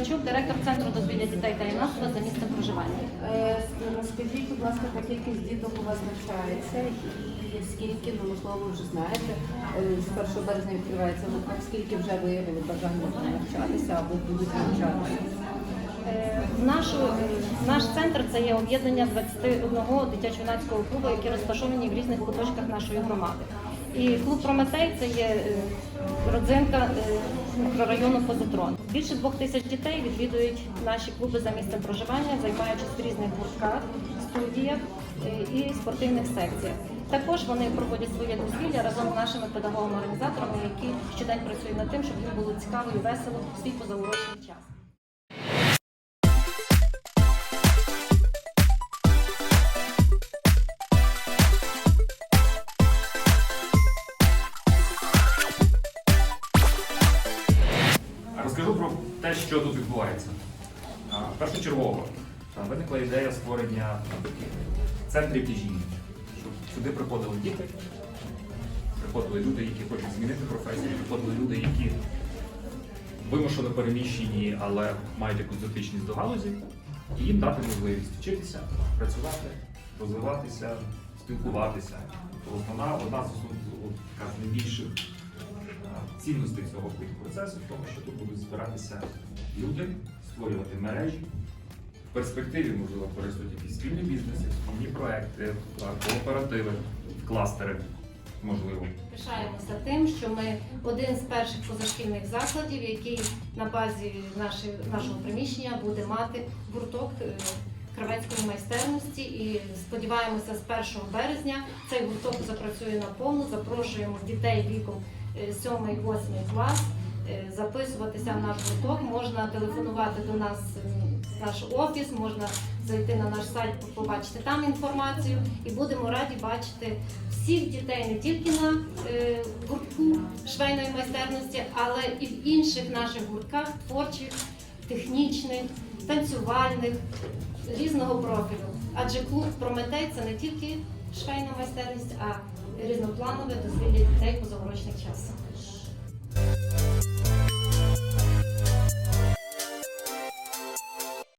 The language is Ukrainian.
Ковальчук, директор центру дозвілля дітей та юнацтва за місцем проживання. Е, Розкажіть, будь ласка, яка кількість діток у вас навчається і скільки, ну можливо, ви вже знаєте, е, з 1 березня відкривається лукав, скільки вже виявили бажання навчатися або будуть навчатися? Е, Нашу, наш центр це є об'єднання 21 дитячо-юнацького клубу, які розташовані в різних куточках нашої громади. І клуб Прометей це є е, родзинка е, мікрорайону Позитрон. Більше двох тисяч дітей відвідують наші клуби за місцем проживання, займаючись в різних гуртках, студіях е, і спортивних секціях. Також вони проводять своє дозвілля разом з нашими педагогами-організаторами, які щодень працюють над тим, щоб їм було цікаво і весело в свій позаурочний час. Розкажу про те, що тут відбувається. Першочергово виникла ідея створення центрів тяжіння, щоб сюди приходили діти, приходили люди, які хочуть змінити професію, приходили люди, які вимушено переміщені, але мають якусь дотичність до галузі, і їм дати можливість вчитися, працювати, розвиватися, спілкуватися. То основна одна з найбільших а, цінностей цього процесу в тому, що тут будуть збиратися люди, створювати мережі. В перспективі, можливо, користують якісь спільні бізнеси, спільні проекти, кооперативи, кластери, можливо. Пишаємося тим, що ми один з перших позашкільних закладів, який на базі нашої, нашого приміщення буде мати гурток е, кравецької майстерності. І сподіваємося, з 1 березня цей гурток запрацює наповну. Запрошуємо дітей віком 7-8 клас. е, Записуватися в наш гурток можна телефонувати до нас в наш офіс, можна зайти на наш сайт, побачити там інформацію, і будемо раді бачити всіх дітей не тільки на е, гуртку швейної майстерності, але і в інших наших гуртках творчих, технічних, танцювальних, різного профілю. Адже клуб Прометей це не тільки швейна майстерність, а різнопланове дозвілля дітей позаурочних часах.